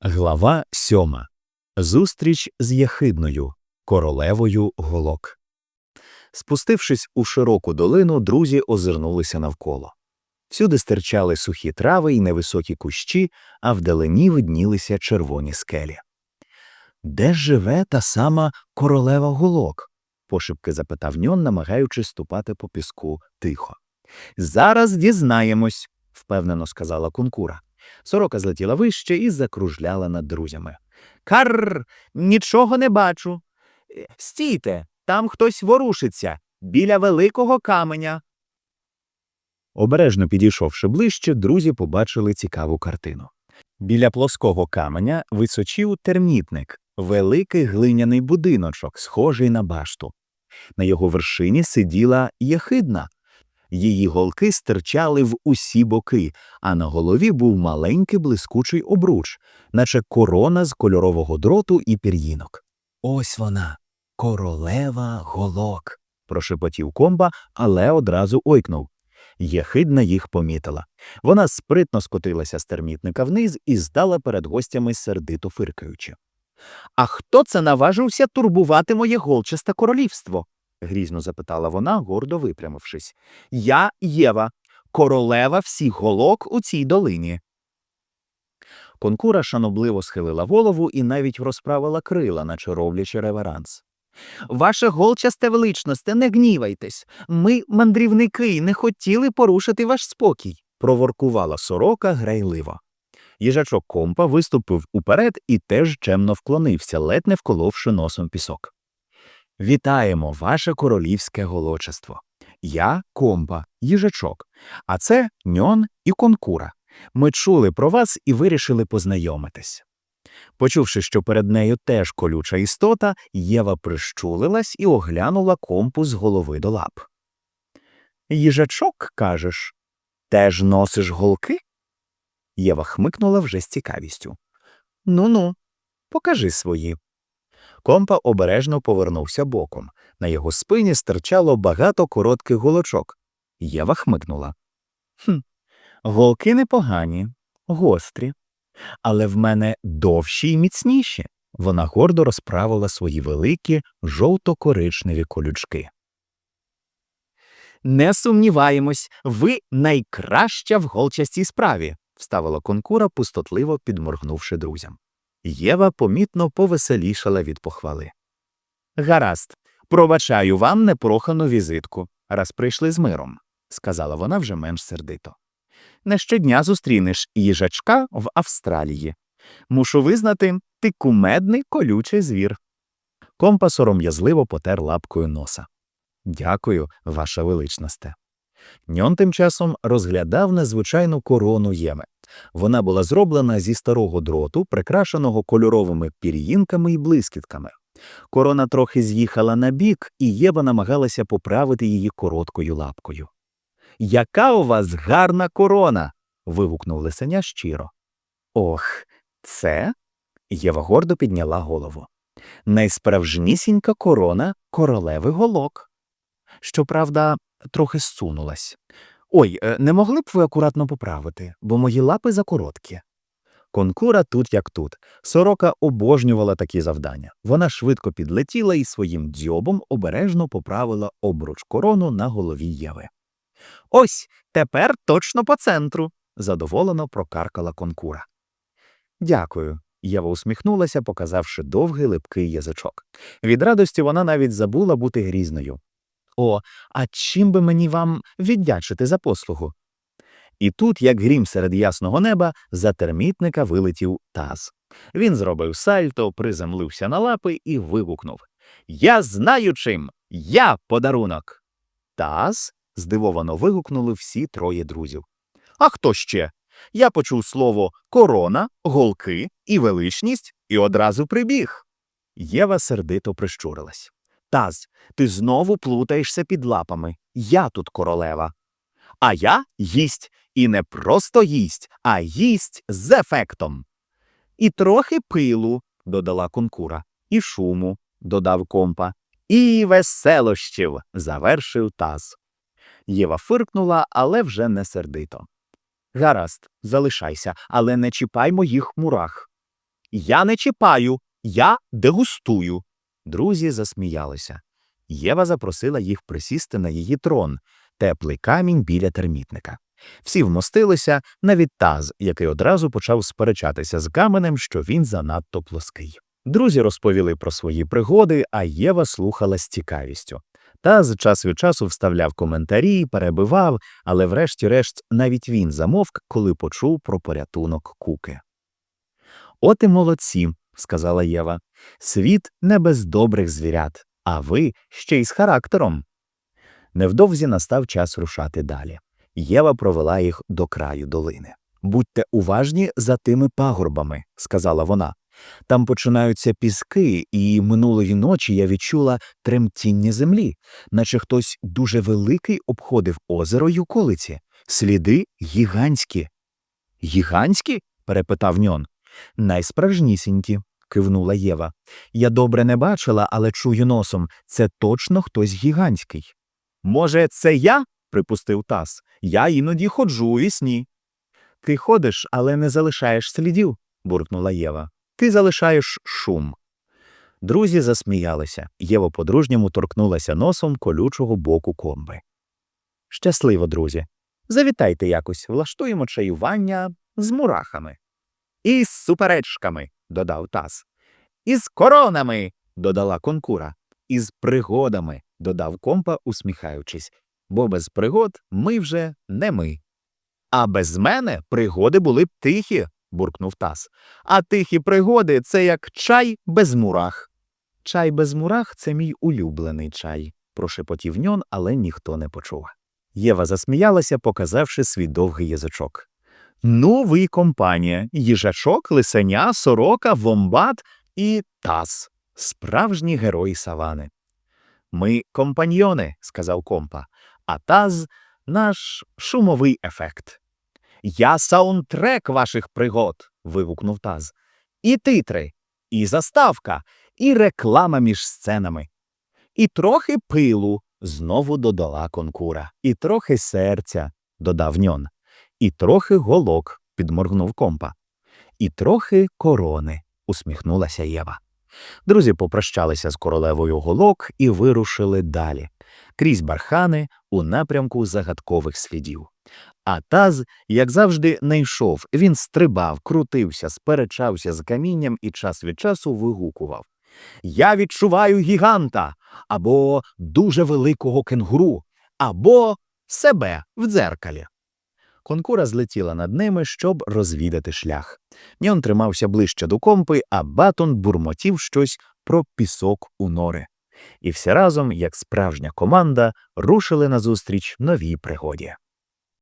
Глава сьома. Зустріч з Єхидною, королевою голок. Спустившись у широку долину, друзі озирнулися навколо. Всюди стирчали сухі трави і невисокі кущі, а вдалині виднілися червоні скелі. Де живе та сама королева голок? пошепки запитав ньон, намагаючись ступати по піску тихо. Зараз дізнаємось, впевнено сказала кункура. Сорока злетіла вище і закружляла над друзями. Карр, нічого не бачу. Е, Стійте, там хтось ворушиться біля великого каменя. Обережно підійшовши ближче, друзі побачили цікаву картину. Біля плоского каменя височів термітник, великий глиняний будиночок, схожий на башту. На його вершині сиділа єхидна. Її голки стирчали в усі боки, а на голові був маленький блискучий обруч, наче корона з кольорового дроту і пір'їнок. Ось вона, королева голок, прошепотів комба, але одразу ойкнув. Єхидна їх помітила. Вона спритно скотилася з термітника вниз і здала перед гостями сердито фиркаючи. А хто це наважився турбувати моє голчасте королівство? Грізно запитала вона, гордо випрямившись. Я Єва, королева всіх голок у цій долині. Конкура шанобливо схилила голову і навіть розправила крила, наче роблячи реверанс. Ваше голчасте величносте, не гнівайтесь. Ми, мандрівники, не хотіли порушити ваш спокій, проворкувала сорока грайливо. Їжачок компа виступив уперед і теж чемно вклонився, ледь не вколовши носом пісок. Вітаємо, ваше королівське голочество. Я компа, їжачок, а це ньон і конкура. Ми чули про вас і вирішили познайомитись. Почувши, що перед нею теж колюча істота, Єва прищулилась і оглянула компу з голови до лап. Їжачок, кажеш, теж носиш голки? Єва хмикнула вже з цікавістю. Ну ну, покажи свої. Компа обережно повернувся боком. На його спині стирчало багато коротких голочок. Єва хмикнула. Хм, голки непогані, гострі. Але в мене довші й міцніші. Вона гордо розправила свої великі жовто-коричневі колючки. Не сумніваємось, ви найкраща в голчастій справі, вставила конкура, пустотливо підморгнувши друзям. Єва помітно повеселішала від похвали. Гаразд, пробачаю вам непрохану візитку, раз прийшли з миром, сказала вона вже менш сердито. Не щодня зустрінеш їжачка в Австралії. Мушу визнати, ти кумедний колючий звір. Компа сором'язливо потер лапкою носа. Дякую, ваша величносте. Ньон тим часом розглядав незвичайну корону Єми. Вона була зроблена зі старого дроту, прикрашеного кольоровими пір'їнками і блискітками. Корона трохи з'їхала на бік, і Єва намагалася поправити її короткою лапкою. Яка у вас гарна корона. вигукнув лисеня щиро. Ох, це. Єва гордо підняла голову. Найсправжнісінька корона королеви голок. Щоправда, трохи зсунулась. Ой, е, не могли б ви акуратно поправити, бо мої лапи закороткі. Конкура тут як тут. Сорока обожнювала такі завдання. Вона швидко підлетіла і своїм дзьобом обережно поправила обруч корону на голові Єви. Ось тепер точно по центру, задоволено прокаркала конкура. Дякую. Єва усміхнулася, показавши довгий липкий язичок. Від радості вона навіть забула бути грізною. О, а чим би мені вам віддячити за послугу? І тут, як грім серед ясного неба, за термітника вилетів таз. Він зробив сальто, приземлився на лапи і вигукнув Я знаю чим! Я подарунок. Таз? здивовано вигукнули всі троє друзів. А хто ще? Я почув слово корона, голки і величність і одразу прибіг. Єва сердито прищурилась. Таз, ти знову плутаєшся під лапами. Я тут королева. А я їсть, і не просто їсть, а їсть з ефектом. І трохи пилу, додала конкура, і шуму, додав компа, і веселощів, завершив таз. Єва фиркнула, але вже не сердито. Гаразд, залишайся, але не чіпай моїх мурах. Я не чіпаю, я дегустую. Друзі засміялися. Єва запросила їх присісти на її трон, теплий камінь біля термітника. Всі вмостилися, навіть таз, який одразу почав сперечатися з каменем, що він занадто плоский. Друзі розповіли про свої пригоди, а Єва слухала з цікавістю. Таз час від часу вставляв коментарі, перебивав, але врешті-решт навіть він замовк, коли почув про порятунок куки. От і молодці, сказала Єва. Світ не без добрих звірят, а ви ще й з характером. Невдовзі настав час рушати далі. Єва провела їх до краю долини. Будьте уважні за тими пагорбами, сказала вона. Там починаються піски, і минулої ночі я відчула тремтіння землі, наче хтось дуже великий обходив озеро й околиці. Сліди гігантські. Гігантські? перепитав ньон. Найсправжнісінькі, кивнула Єва. Я добре не бачила, але чую носом це точно хтось гігантський. Може, це я? припустив Тас. Я іноді ходжу у вісні. Ти ходиш, але не залишаєш слідів, буркнула Єва. Ти залишаєш шум. Друзі засміялися. Єва по-дружньому торкнулася носом колючого боку комби. Щасливо, друзі. Завітайте якось, влаштуємо чаювання з мурахами. І з суперечками, додав Тас. І з коронами, додала конкура. І з пригодами, додав компа, усміхаючись. Бо без пригод ми вже не ми. А без мене пригоди були б тихі, буркнув Тас. А тихі пригоди це як чай без мурах. Чай без мурах це мій улюблений чай, прошепотів ньон, але ніхто не почув. Єва засміялася, показавши свій довгий язичок. Ви компанія їжачок, лисеня, сорока, вомбат і таз, справжні герої савани. Ми компаньйони, сказав компа, а таз наш шумовий ефект. Я саундтрек ваших пригод. вигукнув таз. І титри, і заставка, і реклама між сценами. І трохи пилу, знову додала конкура, і трохи серця, додав ньон, і трохи голок, підморгнув компа, і трохи корони, усміхнулася Єва. Друзі попрощалися з королевою голок і вирушили далі, крізь бархани у напрямку загадкових слідів. А таз, як завжди, не йшов. Він стрибав, крутився, сперечався з камінням і час від часу вигукував Я відчуваю гіганта або дуже великого кенгуру, або себе в дзеркалі. Конкура злетіла над ними, щоб розвідати шлях. Ньон тримався ближче до компи, а батон бурмотів щось про пісок у нори. І всі разом, як справжня команда, рушили назустріч новій пригоді.